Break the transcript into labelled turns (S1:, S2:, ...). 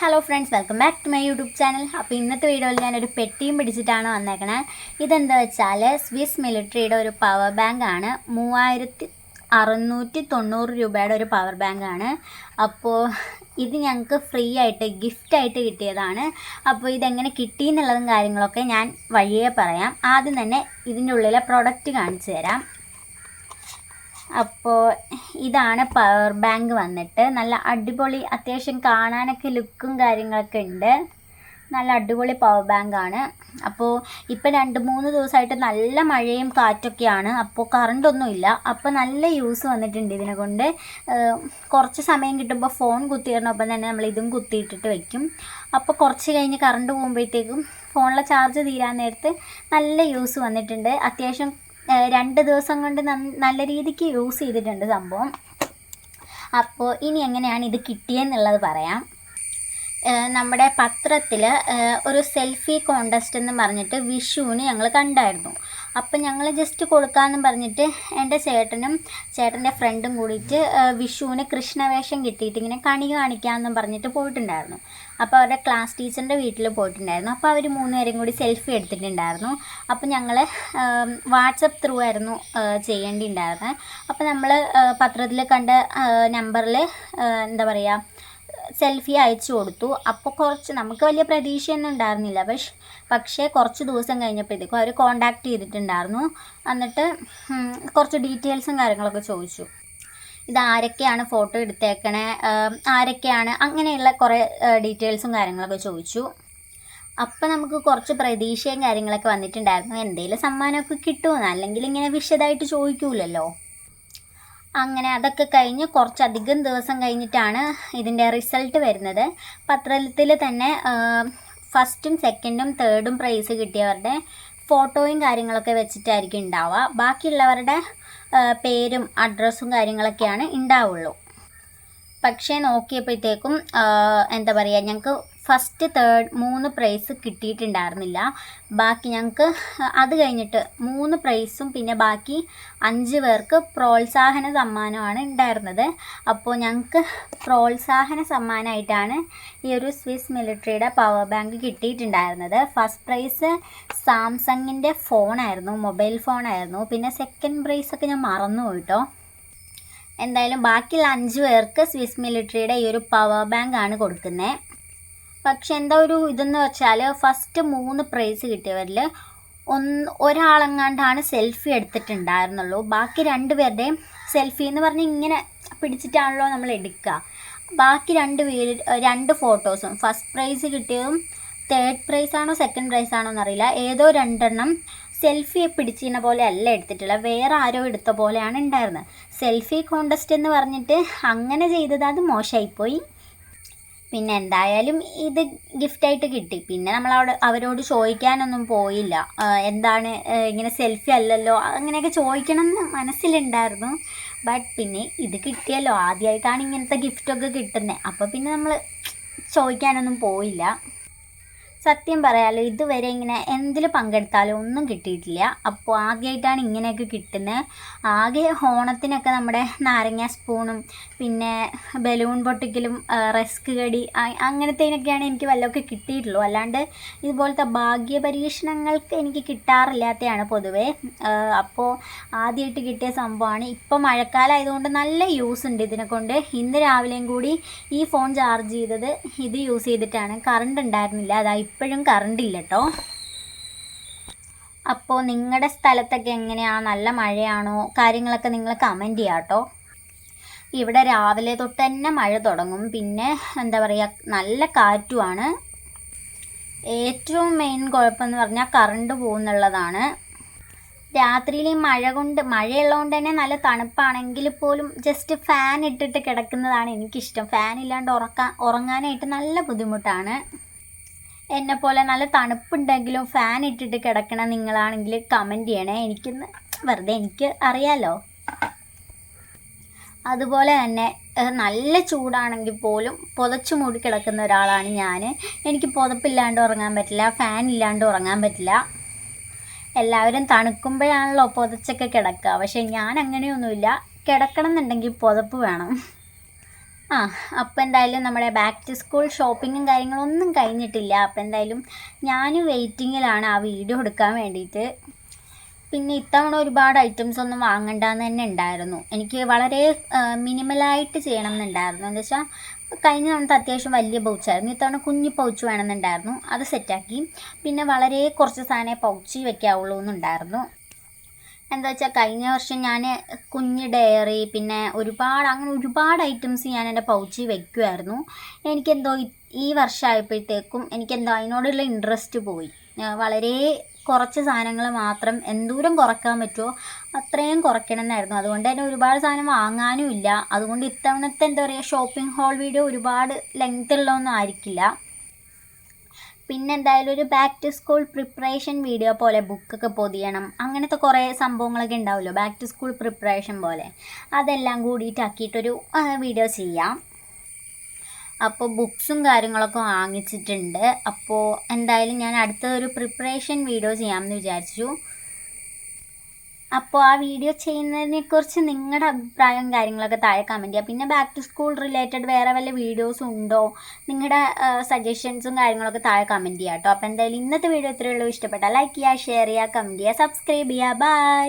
S1: Hello friends welcome back to my YouTube channel അപ്പോൾ ഇന്നത്തെ വീഡിയോയിൽ ഞാനൊരു പെട്ടിയും പിടിച്ചിട്ടാണ് വന്നേക്കണേ. ഇതെന്താ വെച്ചാൽ സ്വിസ് മിലിറ്ററിയുടെ ഒരു പവർ ബാങ്ക് ആണ്. മൂവായിരത്തി അറുന്നൂറ്റി തൊണ്ണൂറ് രൂപയുടെ ഒരു പവർ ബാങ്ക് ആണ്. അപ്പോൾ ഇത് ഞങ്ങൾക്ക് ഫ്രീ ആയിട്ട് ഗിഫ്റ്റായിട്ട് കിട്ടിയതാണ്. അപ്പോൾ ഇതെങ്ങനെ കിട്ടി എന്നുള്ളതും കാര്യങ്ങളൊക്കെ ഞാൻ വഴിയേ പറയാം. ആദ്യം തന്നെ ഇതിന്റെ ഉള്ളിലെ പ്രൊഡക്റ്റ് കാണിച്ചു തരാം. അപ്പോൾ ഇതാണ് പവർ ബാങ്ക് വന്നിട്ട്. നല്ല അടിപൊളി അത്യാവശ്യം കാണാനൊക്കെ ലുക്കും കാര്യങ്ങളൊക്കെ ഉണ്ട്. നല്ല അടിപൊളി പവർ ബാങ്ക് ആണ്. അപ്പോൾ ഇപ്പം രണ്ട് മൂന്ന് ദിവസമായിട്ട് നല്ല മഴയും കാറ്റൊക്കെയാണ്. അപ്പോൾ കറണ്ടൊന്നും ഇല്ല. അപ്പോൾ നല്ല യൂസ് വന്നിട്ടുണ്ട് ഇതിനെ കൊണ്ട്. കുറച്ച് സമയം കിട്ടുമ്പോൾ ഫോൺ കുത്തിയിടണൊപ്പം തന്നെ നമ്മൾ ഇതും കുത്തിയിട്ടിട്ട് വെക്കും. അപ്പോൾ കുറച്ച് കഴിഞ്ഞ് കറണ്ട് പോകുമ്പോഴത്തേക്കും ഫോണിലെ ചാർജ് തീരാൻ നേരത്ത് നല്ല യൂസ് വന്നിട്ടുണ്ട്. അത്യാവശ്യം രണ്ട് ദിവസം കൊണ്ട് നല്ല രീതിക്ക് യൂസ് ചെയ്തിട്ടുണ്ട് സംഭവം. അപ്പോൾ ഇനി എങ്ങനെയാണ് ഇത് കിട്ടിയെന്നുള്ളത് പറയാം. നമ്മുടെ പത്രത്തിൽ ഒരു സെൽഫി കോണ്ടസ്റ്റ് എന്ന് പറഞ്ഞിട്ട് വിഷുവിന് ഞങ്ങൾ കണ്ടായിരുന്നു. അപ്പം ഞങ്ങൾ ജസ്റ്റ് കൊടുക്കാമെന്നും പറഞ്ഞിട്ട് എന്റെ ചേട്ടനും ചേട്ടന്റെ ഫ്രണ്ടും കൂടിയിട്ട് വിഷുവിന് കൃഷ്ണവേഷം കിട്ടിയിട്ട് ഇങ്ങനെ കണി കാണിക്കാമെന്നും പറഞ്ഞിട്ട് പോയിട്ടുണ്ടായിരുന്നു. അപ്പോൾ അവരുടെ ക്ലാസ് ടീച്ചറിന്റെ വീട്ടിൽ പോയിട്ടുണ്ടായിരുന്നു. അപ്പോൾ അവർ മൂന്നുപേരും കൂടി സെൽഫി എടുത്തിട്ടുണ്ടായിരുന്നു. അപ്പോൾ ഞങ്ങൾ വാട്സപ്പ് ത്രൂ ആയിരുന്നു ചെയ്യേണ്ടി ഉണ്ടായിരുന്നത് അപ്പോൾ നമ്മൾ പത്രത്തിൽ കണ്ട നമ്പറിൽ എന്താ പറയുക സെൽഫി അയച്ചു കൊടുത്തു. അപ്പോൾ കുറച്ച് നമുക്ക് വലിയ പ്രതീക്ഷയൊന്നും ഉണ്ടായിരുന്നില്ല. പക്ഷെ പക്ഷേ കുറച്ച് ദിവസം കഴിഞ്ഞപ്പോഴത്തേക്കും അവർ കോണ്ടാക്ട് ചെയ്തിട്ടുണ്ടായിരുന്നു. എന്നിട്ട് കുറച്ച് ഡീറ്റെയിൽസും കാര്യങ്ങളൊക്കെ ചോദിച്ചു. ഇത് ആരൊക്കെയാണ് ഫോട്ടോ എടുത്തേക്കണേ? ആരൊക്കെയാണ്? അങ്ങനെയുള്ള കുറേ ഡീറ്റെയിൽസും കാര്യങ്ങളൊക്കെ ചോദിച്ചു. അപ്പം നമുക്ക് കുറച്ച് പ്രതീക്ഷയും കാര്യങ്ങളൊക്കെ വന്നിട്ടുണ്ടായിരുന്നു. എന്തെങ്കിലും സമ്മാനമൊക്കെ കിട്ടുമെന്ന് അല്ലെങ്കിൽ ഇങ്ങനെ വിശദമായിട്ട് ചോദിക്കൂലല്ലോ? അങ്ങനെ അതൊക്കെ കഴിഞ്ഞ് കുറച്ചധികം ദിവസം കഴിഞ്ഞിട്ടാണ് ഇതിന്റെ റിസൾട്ട് വരുന്നത്. പത്രത്തിൽ തന്നെ ഫസ്റ്റും സെക്കൻഡും തേർഡും പ്രൈസ് കിട്ടിയവരുടെ ഫോട്ടോയും കാര്യങ്ങളൊക്കെ വെച്ചിട്ടായിരിക്കും ഉണ്ടാവുക. ബാക്കിയുള്ളവരുടെ പേരും അഡ്രസ്സും കാര്യങ്ങളൊക്കെയാണ് ഉണ്ടാവുള്ളൂ. പക്ഷേ നോക്കിയപ്പോഴത്തേക്കും എന്താ പറയുക ഞങ്ങൾക്ക് ഫസ്റ്റ് തേർഡ് മൂന്ന് പ്രൈസ് കിട്ടിയിട്ടുണ്ടായിരുന്നില്ല. ബാക്കി ഞങ്ങൾക്ക് അത് കഴിഞ്ഞിട്ട് മൂന്ന് പ്രൈസും പിന്നെ ബാക്കി അഞ്ച് പേർക്ക് പ്രോത്സാഹന സമ്മാനമാണ് ഉണ്ടായിരുന്നത്. അപ്പോൾ ഞങ്ങൾക്ക് പ്രോത്സാഹന സമ്മാനമായിട്ടാണ് ഈ ഒരു സ്വിസ് മിലിറ്ററിയുടെ പവർ ബാങ്ക് കിട്ടിയിട്ടുണ്ടായിരുന്നത്. ഫസ്റ്റ് പ്രൈസ് സാംസങ്ങിന്റെ ഫോണായിരുന്നു മൊബൈൽ ഫോണായിരുന്നു പിന്നെ സെക്കൻഡ് പ്രൈസൊക്കെ ഞാൻ മറന്നു പോയിട്ടോ. എന്തായാലും ബാക്കിയുള്ള അഞ്ച് പേർക്ക് സ്വിസ് മിലിറ്ററിയുടെ ഈ ഒരു പവർ ബാങ്ക് ആണ് കൊടുക്കുന്നത് പക്ഷെ എന്താ ഒരു ഇതെന്ന് വെച്ചാൽ ഫസ്റ്റ് മൂന്ന് പ്രൈസ് കിട്ടിയവരിൽ ഒന്ന് ഒരാളെങ്ങാണ്ടാണ് സെൽഫി എടുത്തിട്ടുണ്ടായിരുന്നുള്ളൂ. ബാക്കി രണ്ട് പേരുടെയും സെൽഫി എന്ന് പറഞ്ഞ് ഇങ്ങനെ പിടിച്ചിട്ടാണല്ലോ നമ്മൾ എടുക്കുക ബാക്കി രണ്ട് പേര് രണ്ട് ഫോട്ടോസും ഫസ്റ്റ് പ്രൈസ് കിട്ടിയതും തേർഡ് പ്രൈസ് ആണോ സെക്കൻഡ് പ്രൈസ് ആണോ എന്നറിയില്ല. ഏതോ രണ്ടെണ്ണം സെൽഫിയെ പിടിച്ചിരുന്ന പോലെ അല്ല എടുത്തിട്ടുള്ള. വേറെ ആരോ എടുത്ത പോലെയാണ് ഉണ്ടായിരുന്നത്. സെൽഫി കോണ്ടസ്റ്റ് എന്ന് പറഞ്ഞിട്ട് അങ്ങനെ ചെയ്തത് അത് മോശമായിപ്പോയി പിന്നെ എന്തായാലും ഇത് ഗിഫ്റ്റ് ആയിട്ട് കിട്ടി. പിന്നെ നമ്മൾ അവിടെ അവരോട് ചോദിക്കാനൊന്നും പോയില്ല. എന്താണ് ഇങ്ങനെ സെൽഫി അല്ലല്ലോ അങ്ങനെയൊക്കെ ചോദിക്കണം എന്ന് മനസ്സിലുണ്ടായിരുന്നു. ബട്ട് പിന്നെ ഇത് കിട്ടിയല്ലോ ആദ്യമായിട്ടാണ് ഇങ്ങനത്തെ ഗിഫ്റ്റൊക്കെ കിട്ടുന്നത് അപ്പോൾ പിന്നെ നമ്മൾ ചോദിക്കാനൊന്നും പോയില്ല. സത്യം പറയാലോ ഇതുവരെ ഇങ്ങനെ എന്തിൽ പങ്കെടുത്താലും ഒന്നും കിട്ടിയിട്ടില്ല. അപ്പോൾ ആദ്യമായിട്ടാണ് ഇങ്ങനെയൊക്കെ കിട്ടുന്നത് ആകെ ഓണത്തിനൊക്കെ നമ്മുടെ നാരങ്ങ സ്പൂണും പിന്നെ ബലൂൺ പൊട്ടിക്കലും റസ്ക് കടി അങ്ങനത്തേനൊക്കെയാണ് എനിക്ക് വല്ലതൊക്കെ കിട്ടിയിട്ടുള്ളൂ. അല്ലാണ്ട് ഇതുപോലത്തെ ഭാഗ്യ പരീക്ഷണങ്ങൾക്ക് എനിക്ക് കിട്ടാറില്ലാത്തതാണ് പൊതുവേ. അപ്പോൾ ആദ്യമായിട്ട് കിട്ടിയ സംഭവമാണ്. ഇപ്പോൾ മഴക്കാലമായതുകൊണ്ട് നല്ല യൂസ് ഉണ്ട് ഇതിനെ കൊണ്ട് ഇന്ന് രാവിലെയും കൂടി ഈ ഫോൺ ചാർജ് ചെയ്തത് ഇത് യൂസ് ചെയ്തിട്ടാണ്. കറണ്ട് ഉണ്ടായിരുന്നില്ല. അതാ ഇപ്പോഴും കറണ്ട് ഇല്ല കേട്ടോ അപ്പോൾ നിങ്ങളുടെ സ്ഥലത്തൊക്കെ എങ്ങനെയാണ് നല്ല മഴയാണോ? കാര്യങ്ങളൊക്കെ നിങ്ങൾ കമന്റ് ചെയ്യാം കേട്ടോ ഇവിടെ രാവിലെ തൊട്ട് തന്നെ മഴ തുടങ്ങും. പിന്നെ എന്താ പറയുക നല്ല കാറ്റുമാണ്. ഏറ്റവും മെയിൻ കുഴപ്പമെന്ന് പറഞ്ഞാൽ കറണ്ട് പോകുന്നുള്ളതാണ്. രാത്രിയിൽ ഈ മഴ കൊണ്ട് മഴയുള്ളതുകൊണ്ട് തന്നെ നല്ല തണുപ്പാണെങ്കിൽ പോലും ജസ്റ്റ് ഫാൻ ഇട്ടിട്ട് കിടക്കുന്നതാണ് എനിക്കിഷ്ടം. ഫാൻ ഇല്ലാണ്ട് ഉറക്കാൻ ഉറങ്ങാനായിട്ട് നല്ല ബുദ്ധിമുട്ടാണ്. എന്നെ പോലെ നല്ല തണുപ്പുണ്ടെങ്കിലും ഫാൻ ഇട്ടിട്ട് കിടക്കണ നിങ്ങളാണെങ്കിൽ കമന്റ് ചെയ്യണേ. എനിക്കൊന്ന് വെറുതെ എനിക്ക് അറിയാലോ. അതുപോലെ തന്നെ നല്ല ചൂടാണെങ്കിൽ പോലും പുതച്ചു മൂടി കിടക്കുന്ന ഒരാളാണ് ഞാൻ എനിക്ക് പുതപ്പില്ലാണ്ട് ഉറങ്ങാൻ പറ്റില്ല ഫാൻ ഇല്ലാണ്ട് ഉറങ്ങാൻ പറ്റില്ല. എല്ലാവരും തണുക്കുമ്പോഴാണല്ലോ പുതച്ചൊക്കെ കിടക്കുക. പക്ഷേ ഞാൻ അങ്ങനെയൊന്നുമില്ല. കിടക്കണം എന്നുണ്ടെങ്കിൽ പുതപ്പ് വേണം. ആ അപ്പോൾ എന്തായാലും നമ്മുടെ ബാക്ക് ടു സ്കൂൾ ഷോപ്പിങ്ങും കാര്യങ്ങളൊന്നും കഴിഞ്ഞിട്ടില്ല. അപ്പോൾ എന്തായാലും ഞാൻ വെയിറ്റിങ്ങിലാണ് ആ വീഡിയോ എടുക്കാൻ വേണ്ടിയിട്ട്. പിന്നെ ഇത്തവണ ഒരുപാട് ഐറ്റംസ് ഒന്നും വാങ്ങണ്ടെന്ന് തന്നെ ഉണ്ടായിരുന്നു എനിക്ക് വളരെ മിനിമലായിട്ട് ചെയ്യണം എന്നുണ്ടായിരുന്നു എന്താ വെച്ചാൽ കഴിഞ്ഞ തവണത്തെ അത്യാവശ്യം വലിയ പൗച്ചായിരുന്നു ഇത്തവണ കുഞ്ഞു പൗച്ച് വേണമെന്നുണ്ടായിരുന്നു അത് സെറ്റാക്കി പിന്നെ വളരെ കുറച്ച് സാധനമേ പൗച്ച് വെക്കാവുള്ളൂ എന്നുണ്ടായിരുന്നു. എന്താ വെച്ചാൽ കഴിഞ്ഞ വർഷം ഞാൻ കുഞ്ഞ് ഡയറി പിന്നെ ഒരുപാട് അങ്ങനെ ഒരുപാട് ഐറ്റംസ് ഞാൻ എന്റെ പൗച്ചിൽ വെക്കുമായിരുന്നു എനിക്കെന്തോ ഈ- വർഷമായപ്പോഴത്തേക്കും എനിക്കെന്തോ അതിനോടുള്ള ഇൻട്രസ്റ്റ് പോയി. വളരെ കുറച്ച് സാധനങ്ങൾ മാത്രം എന്തോരം കുറയ്ക്കാൻ പറ്റുമോ അത്രയും കുറയ്ക്കണം എന്നായിരുന്നു അതുകൊണ്ട് തന്നെ ഒരുപാട് സാധനം വാങ്ങാനും ഇല്ല. അതുകൊണ്ട് ഇത്തവണത്തെ എന്താ പറയുക ഷോപ്പിംഗ് ഹോൾ വീഡിയോ ഒരുപാട് ലെങ്ത് ഉള്ളതൊന്നും ആയിരിക്കില്ല. പിന്നെ എന്തായാലും ഒരു back to school preparation video പോലെ ബുക്കൊക്കെ പൊതിയണം അങ്ങനത്തെ കുറേ സംഭവങ്ങളൊക്കെ ഉണ്ടാവുമല്ലോ ബാക്ക് ടു സ്കൂൾ പ്രിപ്പറേഷൻ പോലെ. അതെല്ലാം കൂടിയിട്ടാക്കിയിട്ടൊരു വീഡിയോ ചെയ്യാം. അപ്പോൾ ബുക്സും കാര്യങ്ങളൊക്കെ വാങ്ങിച്ചിട്ടുണ്ട്. അപ്പോൾ എന്തായാലും ഞാൻ അടുത്ത ഒരു പ്രിപ്പറേഷൻ വീഡിയോ ചെയ്യാമെന്ന് വിചാരിച്ചു. അപ്പോൾ ആ വീഡിയോ ചെയ്യുന്നതിനെക്കുറിച്ച് നിങ്ങളുടെ അഭിപ്രായം കാര്യങ്ങളൊക്കെ താഴെ കമന്റ് ചെയ്യുക പിന്നെ ബാക്ക് ടു സ്കൂൾ റിലേറ്റഡ് വേറെ വല്ല വീഡിയോസും ഉണ്ടോ? നിങ്ങളുടെ സജഷൻസും കാര്യങ്ങളൊക്കെ താഴെ കമന്റ് ചെയ്യുക കേട്ടോ അപ്പോൾ എന്തായാലും ഇന്നത്തെ വീഡിയോ ഇത്രയേ ഉള്ളൂ. ഇഷ്ടപ്പെട്ടാൽ ലൈക്ക് ചെയ്യുക ഷെയർ ചെയ്യുക കമന്റ് ചെയ്യുക സബ്സ്ക്രൈബ് ചെയ്യുക ബൈ